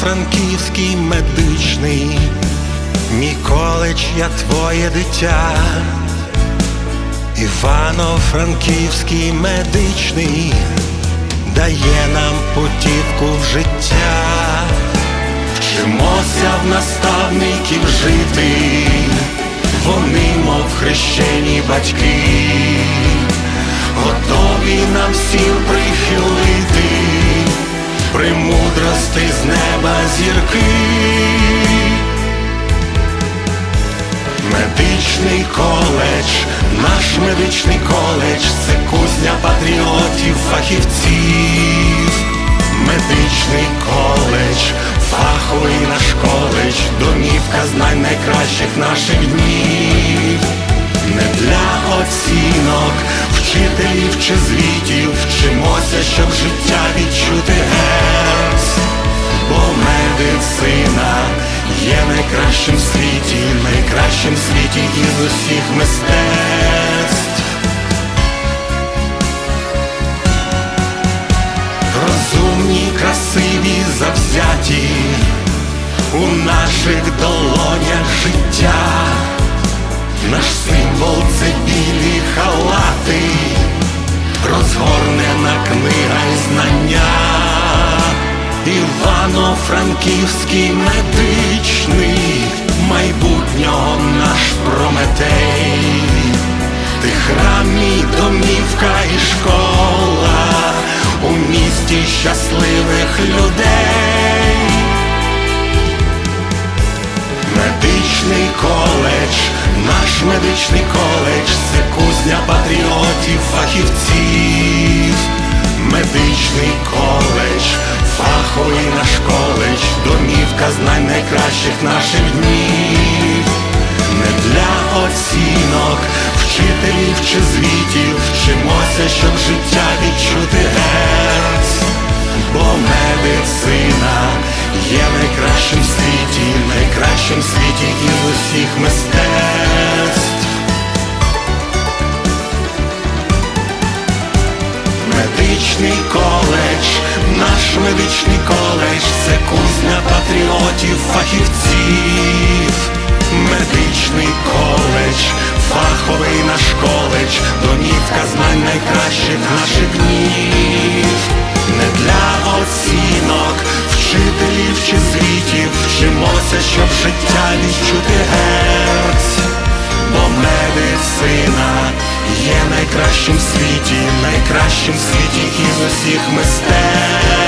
Івано-Франківський медичний, мій коледж, я твоє дитя. Івано-Франківський медичний дає нам путівку в життя, вчимося в наставників жити, вони, мов хрещені батьки, готові нам всім прихилити, премудрости з неба зірки. Медичний коледж, наш медичний коледж, це кузня патріотів, фахівців. Медичний коледж, фаховий наш коледж, домівка знань найкращих наших днів. Не для оцінок, вчителів чи звітів, вчимося, щоб життя відчути найкращим світі, найкращим світі із усіх мистецтв. Розумні, красиві, завзяті, у наших долонях життя, наш символ це Івано-Франківський медичний, майбутнього наш прометей, ти храм мій домівка і школа у місті щасливих людей. Медичний коледж, наш медичний коледж, це кузня патріотів, фахівців. Найкращих наших днів. Не для оцінок, вчителів чи звітів, вчимося, щоб життя відчути герць, Бо медицина медичний коледж, це кузня патріотів, фахівців. Медичний коледж, фаховий наш коледж, домівка знань найкращих наших днів. Не для оцінок, вчителів чи звітів, вчимося, щоб життя відчути герц. Бо медицина є найкращим в світі, найкращим в світі із усіх мистецтв.